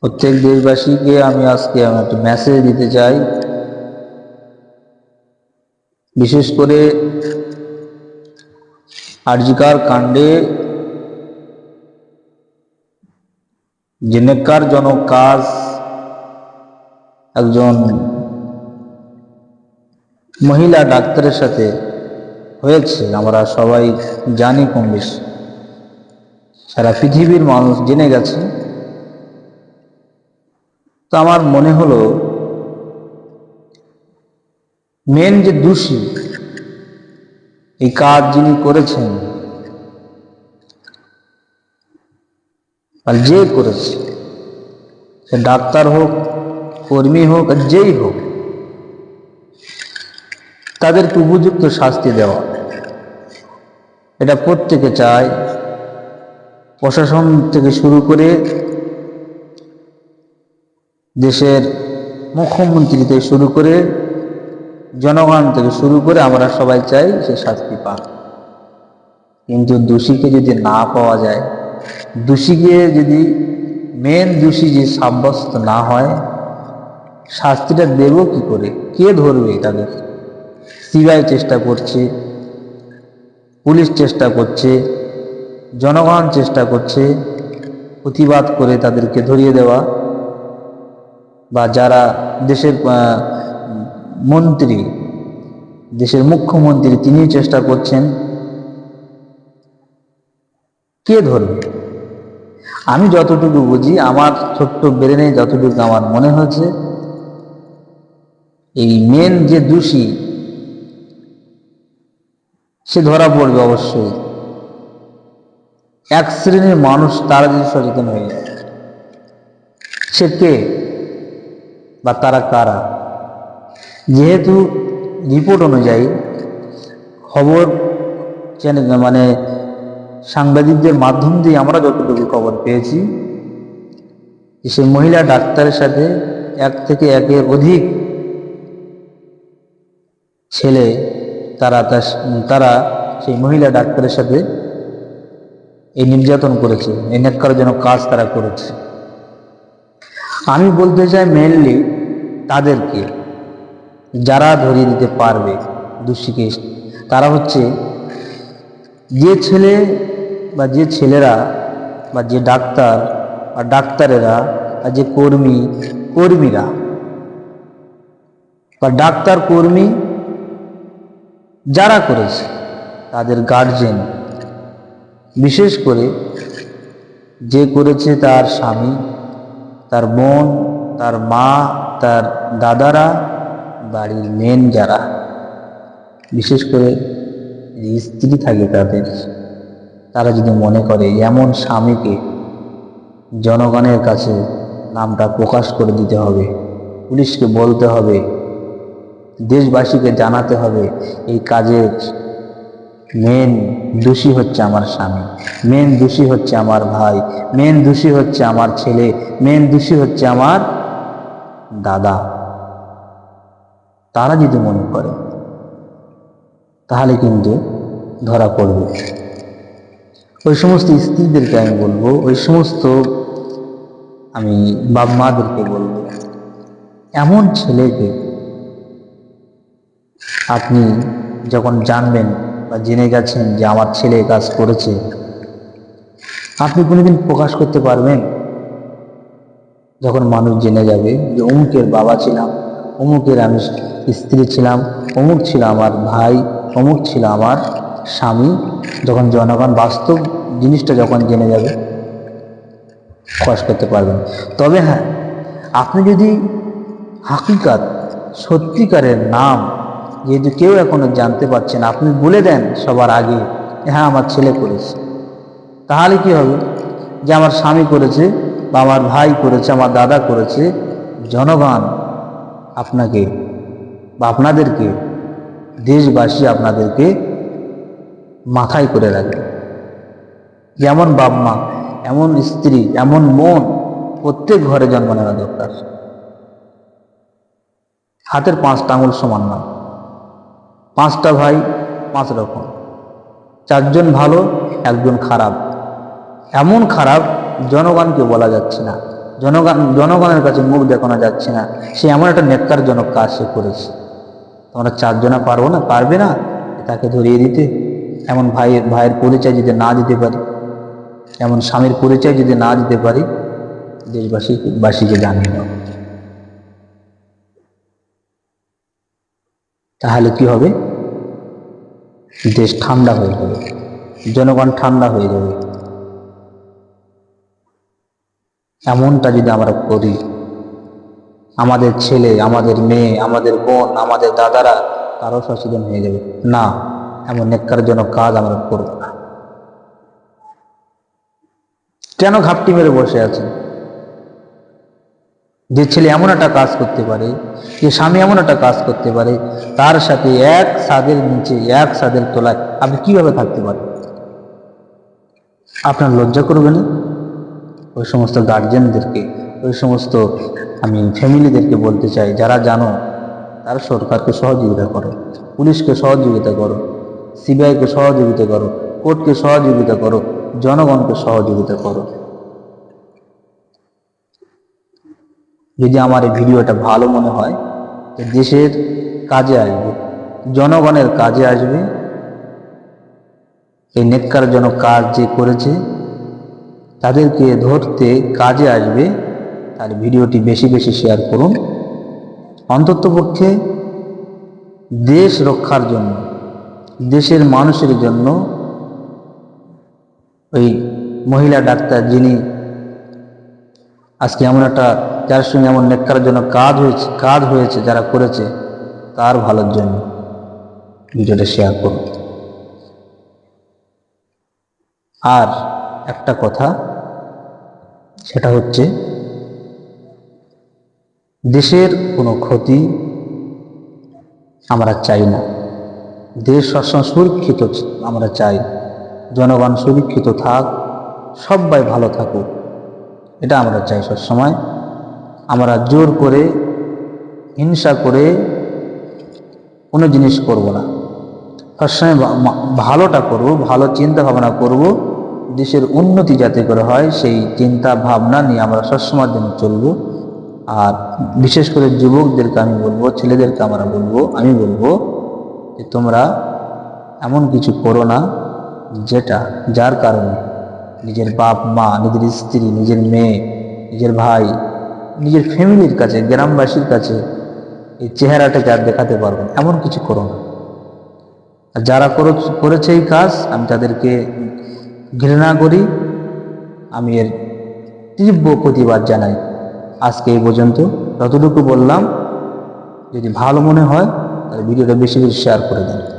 প্রত্যেক দেশবাসীকে আমি আজকে আমি একটা মেসেজ দিতে চাই। বিশেষ করে আরজিকার কাণ্ডে যে নেকারজনক কাজ একজন মহিলা ডাক্তারের সাথে হয়েছে। আমরা সবাই জানি কম বেশি। সারা পৃথিবীর মানুষ জেনে গেছে। তো আমার মনে হলো, মেন যে দোষী, এই কাজ যিনি করেছেন, আর যে করেছে, সে ডাক্তার হোক, কর্মী হোক, আর যেই হোক, তাদেরকে উপযুক্ত শাস্তি দেওয়া। এটা প্রত্যেকে চায়। প্রশাসন থেকে শুরু করে দেশের মুখ্যমন্ত্রী থেকে শুরু করে জনগণ থেকে শুরু করে আমরা সবাই চাই সে শাস্তি পাক। কিন্তু দোষীকে যদি না পাওয়া যায়, দোষীকে যদি মেন দোষী যে সাব্যস্ত না হয়, শাস্তিটা দেব কি করে? কে ধরবে তাদের সিবিআই চেষ্টা করছে, পুলিশ চেষ্টা করছে, জনগণ চেষ্টা করছে প্রতিবাদ করে তাদেরকে ধরিয়ে দেওয়া। বা যারা দেশের মন্ত্রী, দেশের মুখ্যমন্ত্রী, তিনি চেষ্টা করছেন, কে ধরবে? আমি যতটুকু বুঝি, আমার ছোট্ট ব্রেনে যতটুকু আমার মনে হয়েছে, এই মেন যে দোষী, সে ধরা পড়বে অবশ্যই। এক শ্রেণির মানুষ তারা যদি সচেতন হয়ে সে কে? বা তারা কারা? যেহেতু রিপোর্ট অনুযায়ী খবর চ্যানেল মানে সাংবাদিকদের মাধ্যম দিয়ে আমরা যতটুকু খবর পেয়েছি সে মহিলা ডাক্তারের সাথে এক থেকে একের অধিক ছেলে তারা তারা সেই মহিলা ডাক্তারের সাথে এই নির্যাতন করেছে, এই নেককারজনক কাজ তারা করেছে। আমি বলতে চাই মেনলি তাদেরকে যারা ধরিয়ে দিতে পারবে দোষীকে তারা হচ্ছে যে ছেলে বা যে ছেলেরা বা যে ডাক্তার বা ডাক্তারেরা বা যে কর্মী, কর্মীরা বা ডাক্তার, কর্মী যারা করেছে, তাদের গার্জেন বিশেষ করে যে করেছে তার স্বামী, তার বোন, তার মা তার দাদারা, বাড়ির মেন যারা, বিশেষ করে স্ত্রী থাকে তাদের, তারা যদি মনে করে এমন স্বামীকে জনগণের কাছে নামটা প্রকাশ করে দিতে হবে, পুলিশকে বলতে হবে, দেশবাসীকে জানাতে হবে, এই কাজের মেন দোষী হচ্ছে আমার স্বামী মেন দোষী হচ্ছে আমার ভাই মেন দোষী হচ্ছে আমার ছেলে মেন দোষী হচ্ছে আমার দাদা। তারা যদি মনে করে, তাহলে কিন্তু ধরা পড়বে। ওই সমস্ত স্ত্রীদেরকে আমি বলব, ওই সমস্ত আমি বাপ মাদেরকে বলব, এমন ছেলেকে আপনি যখন জানবেন বা জেনে গেছেন যে আমার ছেলে কাজ করেছে, আপনি কোনোদিন প্রকাশ করতে পারবেন? যখন মানুষ জেনে যাবে যে অমুকের বাবা ছিলাম, অমুকের আমি স্ত্রী ছিলাম, অমুক ছিল আমার ভাই, অমুক ছিল আমার স্বামী, যখন জনগণ বাস্তব জিনিসটা যখন জেনে যাবে, প্রকাশ করতে পারবেন। তবে হ্যাঁ আপনি যদি হাকিকাত, সত্যিকারের নাম যেহেতু কেউ এখনও জানতে পারছেন আপনি বলে দেন সবার আগে হ্যাঁ আমার ছেলে করেছে। তাহলে কি হবে? যে আমার স্বামী করেছে বা আমার ভাই করেছে, আমার দাদা করেছে, জনগণ আপনাকে বা আপনাদেরকে, দেশবাসী আপনাদেরকে মাথায় করে রাখবে। যেমন বাপ মা এমন স্ত্রী, এমন মন প্রত্যেক ঘরে জন্ম নেওয়া দরকার। হাতের পাঁচটা আঙুল সমান না। পাঁচটা ভাই, পাঁচ রকম। চারজন ভালো, একজন খারাপ। এমন খারাপ জনগণকে বলা যাচ্ছে না। জনগণ, জনগণের কাছে মুখ দেখানো যাচ্ছে না। সে এমন একটা নেককারজনক কাজ সে করেছে। তোমরা চারজনা পারব না? পারবে না? তাকে ধরিয়ে দিতে। এমন ভাইয়ের ভাইয়ের পরিচয় যদি না দিতে পারি, এমন স্বামীর পরিচয় যদি না দিতে পারি, দেশবাসী, বাসীকে জানিয়ে দাও। তাহলে কি হবে? দেশ ঠান্ডা হয়ে যাবে। জনগণ ঠান্ডা হয়ে যাবে। এমনটা যদি আমরা করি, আমাদের ছেলে, আমাদের মেয়ে, আমাদের বোন, আমাদের দাদারা তারও সচেতন হয়ে যাবে। না, এমন নেককার জন্য কাজ আমরা করব না। কেন ঘাপটি মেরে বসে আছে? যে ছেলে এমন একটা কাজ করতে পারে, যে স্বামী এমন একটা কাজ করতে পারে, তার সাথে এক সাদের নিচে, এক সাদের তোলায় আপনি কীভাবে থাকতে পারেন আপনার লজ্জা করবে না? ওই সমস্ত গার্জেনদেরকে ওই সমস্ত আমি ফ্যামিলিদেরকে বলতে চাই, যারা জানো, তারা সরকারকে সহযোগিতা করো, পুলিশকে সহযোগিতা করো, সিবিআইকে সহযোগিতা করো, কোর্টকে সহযোগিতা করো, জনগণকে সহযোগিতা করো। যদি আমার এই ভিডিওটা ভালো মনে হয় যে দেশের কাজে আসবে, জনগণের কাজে আসবে, এই নেককারজনক কাজ যে করেছে তাদেরকে ধরতে কাজে আসবে, তার ভিডিওটি বেশি বেশি শেয়ার করুন। অন্ততপক্ষে দেশ রক্ষার জন্য, দেশের মানুষের জন্য ওই মহিলা ডাক্তার যিনি আজকে এমন একটা, যার সঙ্গে এমন নেককার জন্য কাজ হয়েছে কাজ হয়েছে, যারা করেছে, তার ভালোর জন্য ভিডিওটা শেয়ার করুন। আর একটা কথা, সেটা হচ্ছে, দেশের কোনো ক্ষতি আমরা চাই না। দেশ সবসময় সুরক্ষিত, আমরা চাই। জনগণ সুরক্ষিত থাক, সবাই ভালো থাকুক। এটা আমরা চাই সবসময়। আমরা জোর করে, হিংসা করে কোনো জিনিস করব না। সবসময় ভালোটা করব, ভালো চিন্তা ভাবনা করব দেশের উন্নতি যাতে করে হয়, সেই চিন্তা ভাবনা নিয়ে আমরা সবসময় জন্য চলবো আর বিশেষ করে যুবকদেরকে আমি বলব, ছেলেদেরকে আমরা বলব, আমি বলব যে তোমরা এমন কিছু করো না যেটা যার কারণে নিজের বাপ মা, নিজের স্ত্রী, নিজের মেয়ে, নিজের ভাই, নিজের ফ্যামিলির কাছে, গ্রামবাসীর কাছে এই চেহারাটাকে আর দেখাতে পারব। এমন কিছু করো না আর যারা করেছে এই কাজ, আমি তাদেরকে ঘৃণা করি। আমি এর তীব্র প্রতিবাদ জানাই। আজকে এই পর্যন্ত যতটুকু বললাম, যদি ভালো মনে হয়, তাহলে ভিডিওটা বেশি বেশি শেয়ার করে দিন।